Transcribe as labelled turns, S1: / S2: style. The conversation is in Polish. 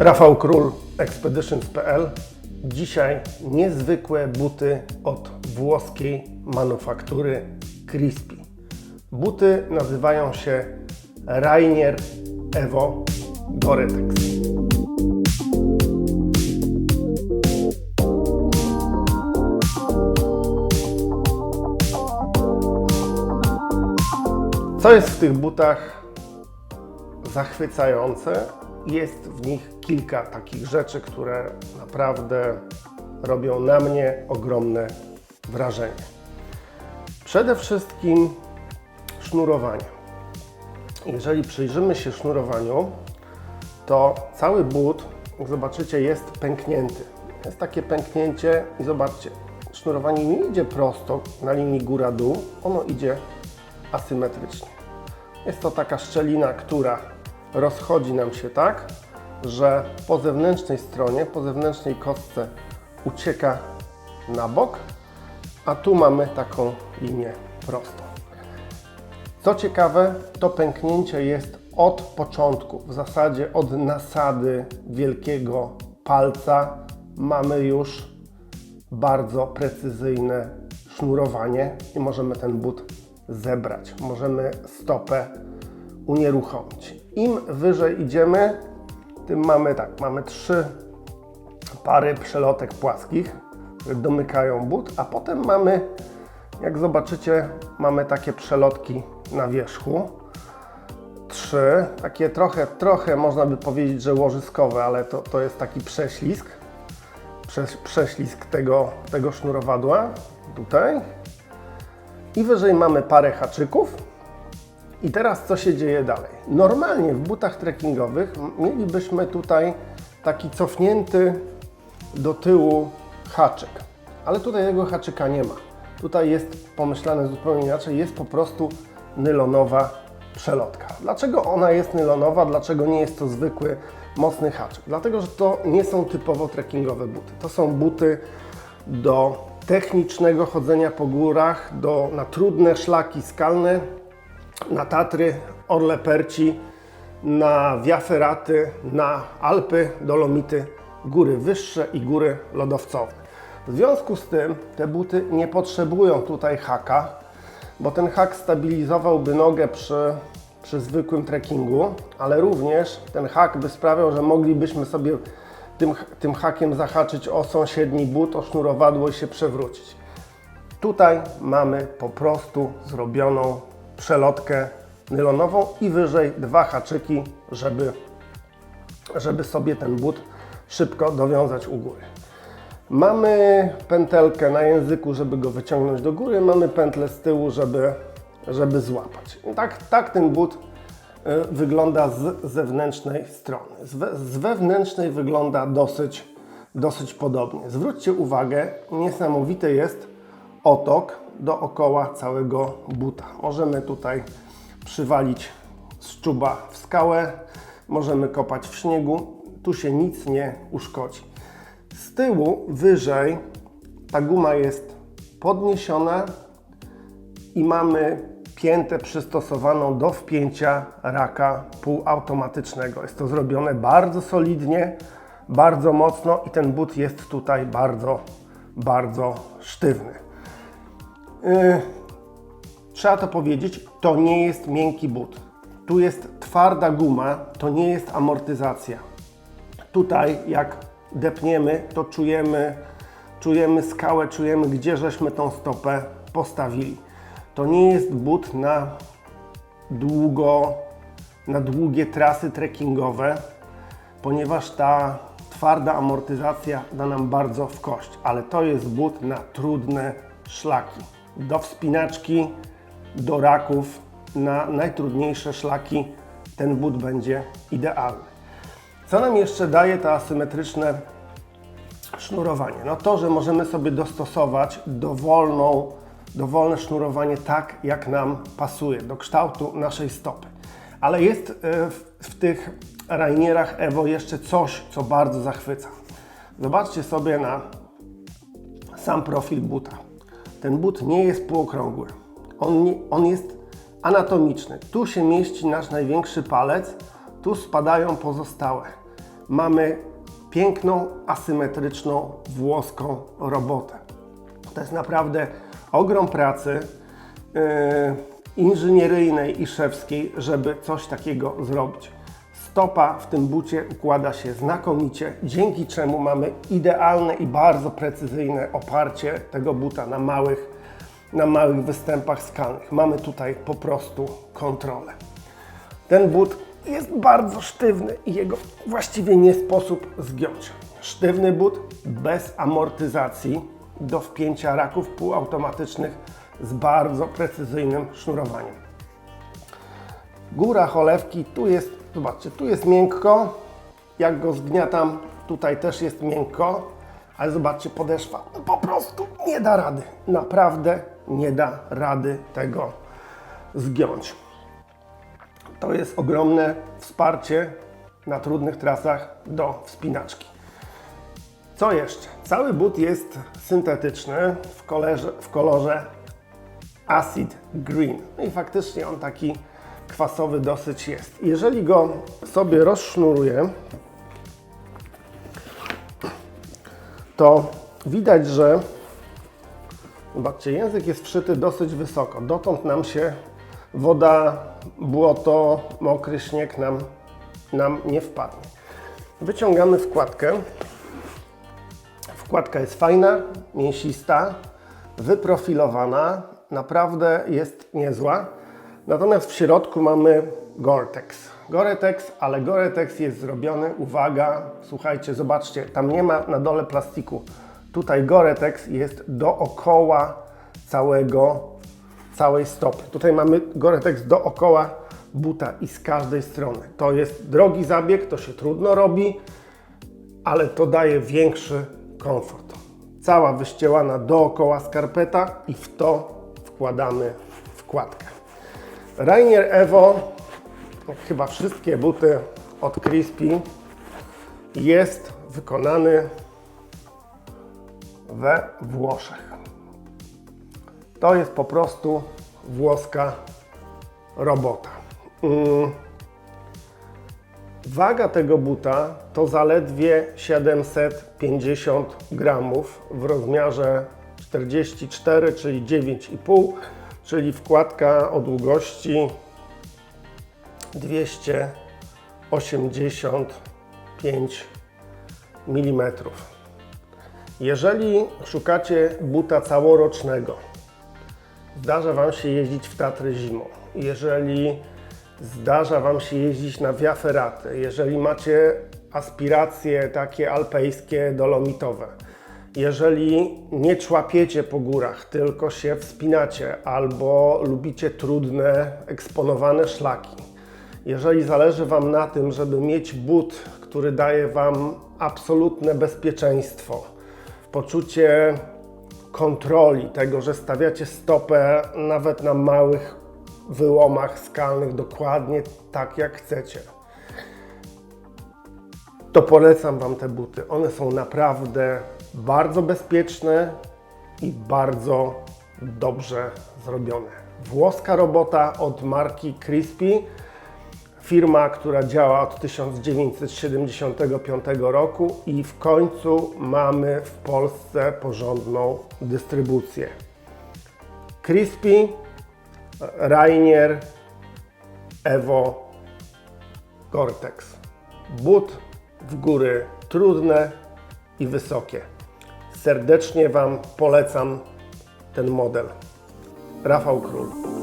S1: Rafał Król, Expeditions.pl. Dzisiaj niezwykłe buty od włoskiej manufaktury Crispy. Buty nazywają się Rainier Evo Goretex. Co jest w tych butach zachwycające? Jest w nich kilka takich rzeczy, które naprawdę robią na mnie ogromne wrażenie. Przede wszystkim sznurowanie. Jeżeli przyjrzymy się sznurowaniu, to cały but, jak zobaczycie, jest pęknięty. Jest takie pęknięcie i zobaczcie, sznurowanie nie idzie prosto na linii góra-dół, ono idzie asymetrycznie. Jest to taka szczelina, która rozchodzi nam się tak, że po zewnętrznej stronie, po zewnętrznej kostce ucieka na bok, a tu mamy taką linię prostą. Co ciekawe, to pęknięcie jest od początku, w zasadzie od nasady wielkiego palca mamy już bardzo precyzyjne sznurowanie i możemy ten but zebrać. Możemy stopę unieruchomić. Im wyżej idziemy, tym mamy tak, mamy trzy pary przelotek płaskich, które domykają but, a potem mamy, jak zobaczycie, mamy takie przelotki na wierzchu. Trzy, takie trochę, trochę można by powiedzieć, że łożyskowe, ale to, to jest taki prześlizg, Prze, prześlizg tego, tego sznurowadła, tutaj. I wyżej mamy parę haczyków. I teraz co się dzieje dalej? Normalnie w butach trekkingowych mielibyśmy tutaj taki cofnięty do tyłu haczyk. Ale tutaj tego haczyka nie ma. Tutaj jest pomyślane zupełnie inaczej. Jest po prostu nylonowa przelotka. Dlaczego ona jest nylonowa? Dlaczego nie jest to zwykły, mocny haczyk? Dlatego, że to nie są typowo trekkingowe buty. To są buty do technicznego chodzenia po górach, do, na trudne szlaki skalne, na Tatry, Orle Perci, na Wiaferaty, na Alpy, Dolomity, góry wyższe i góry lodowcowe. W związku z tym te buty nie potrzebują tutaj haka, bo ten hak stabilizowałby nogę przy, przy zwykłym trekkingu, ale również ten hak by sprawiał, że moglibyśmy sobie tym, tym hakiem zahaczyć o sąsiedni but, o sznurowadło i się przewrócić. Tutaj mamy po prostu zrobioną przelotkę nylonową i wyżej dwa haczyki, żeby, żeby sobie ten but szybko dowiązać u góry. Mamy pętelkę na języku, żeby go wyciągnąć do góry, mamy pętlę z tyłu, żeby, żeby złapać. Tak, tak ten but y, wygląda z zewnętrznej strony. Z, we, z wewnętrznej wygląda dosyć, dosyć podobnie. Zwróćcie uwagę, niesamowity jest otok dookoła całego buta. Możemy tutaj przywalić z czuba w skałę, możemy kopać w śniegu, tu się nic nie uszkodzi. Z tyłu, wyżej, ta guma jest podniesiona i mamy piętę przystosowaną do wpięcia raka półautomatycznego. Jest to zrobione bardzo solidnie, bardzo mocno i ten but jest tutaj bardzo, bardzo sztywny. Yy, trzeba to powiedzieć, to nie jest miękki but. Tu jest twarda guma, to nie jest amortyzacja. Tutaj jak depniemy, to czujemy, czujemy skałę, czujemy gdzie żeśmy tą stopę postawili. To nie jest but na długo, na długie trasy trekkingowe, ponieważ ta twarda amortyzacja da nam bardzo w kość, ale to jest but na trudne szlaki. Do wspinaczki, do raków, na najtrudniejsze szlaki ten but będzie idealny. Co nam jeszcze daje to asymetryczne sznurowanie? No to, że możemy sobie dostosować dowolną, dowolne sznurowanie tak, jak nam pasuje, do kształtu naszej stopy. Ale jest e, w, w tych Rainierach Evo jeszcze coś, co bardzo zachwyca. Zobaczcie sobie na sam profil buta. Ten but nie jest półokrągły. On, nie, on jest anatomiczny. Tu się mieści nasz największy palec, tu spadają pozostałe. mamy piękną, asymetryczną włoską robotę. To jest naprawdę ogrom pracy yy, inżynieryjnej i szewskiej, żeby coś takiego zrobić. Stopa w tym bucie układa się znakomicie, dzięki czemu mamy idealne i bardzo precyzyjne oparcie tego buta na małych, na małych występach skalnych. Mamy tutaj po prostu kontrolę. Ten but jest bardzo sztywny i jego właściwie nie sposób zgiąć. Sztywny but bez amortyzacji do wpięcia raków półautomatycznych z bardzo precyzyjnym sznurowaniem. Góra cholewki, tu jest, zobaczcie, tu jest miękko, jak go zgniatam, tutaj też jest miękko, ale zobaczcie, podeszwa no po prostu nie da rady, naprawdę nie da rady tego zgiąć. To jest ogromne wsparcie na trudnych trasach do wspinaczki. Co jeszcze? Cały but jest syntetyczny w kolorze, w kolorze acid green. No i faktycznie on taki kwasowy dosyć jest. Jeżeli go sobie rozsznuruję, to widać, że zobaczcie, język jest wszyty dosyć wysoko. Dotąd nam się woda, błoto, mokry śnieg nam, nam nie wpadnie. Wyciągamy wkładkę. Wkładka jest fajna, mięsista, wyprofilowana, naprawdę jest niezła. Natomiast w środku mamy Gore-Tex. Gore-Tex, ale Gore-Tex jest zrobiony, uwaga, słuchajcie, zobaczcie, tam nie ma na dole plastiku. Tutaj Gore-Tex jest dookoła całego, całej stopy. Tutaj mamy Gore-Tex dookoła buta i z każdej strony. To jest drogi zabieg, to się trudno robi, ale to daje większy komfort. Cała wyścielana dookoła skarpeta i w to wkładamy wkładkę. Rainier Evo, jak chyba wszystkie buty od Crispy, jest wykonany we Włoszech. To jest po prostu włoska robota. Mm. Waga tego buta to zaledwie 750 gramów w rozmiarze 44, czyli 9,5, czyli wkładka o długości 285 mm. Jeżeli szukacie buta całorocznego, zdarza Wam się jeździć w Tatry zimą, jeżeli zdarza Wam się jeździć na Via Ferrate, jeżeli macie aspiracje takie alpejskie, dolomitowe, jeżeli nie człapiecie po górach, tylko się wspinacie albo lubicie trudne, eksponowane szlaki, jeżeli zależy Wam na tym, żeby mieć but, który daje Wam absolutne bezpieczeństwo, poczucie kontroli, tego, że stawiacie stopę nawet na małych wyłomach skalnych dokładnie tak jak chcecie, to polecam Wam te buty. One są naprawdę bardzo bezpieczne i bardzo dobrze zrobione. Włoska robota od marki Crispy. Firma, która działa od 1975 roku i w końcu mamy w Polsce porządną dystrybucję. Crispy, Rainier, Evo, Gore-Tex. But w góry trudne i wysokie. Serdecznie Wam polecam ten model. Rafał Król.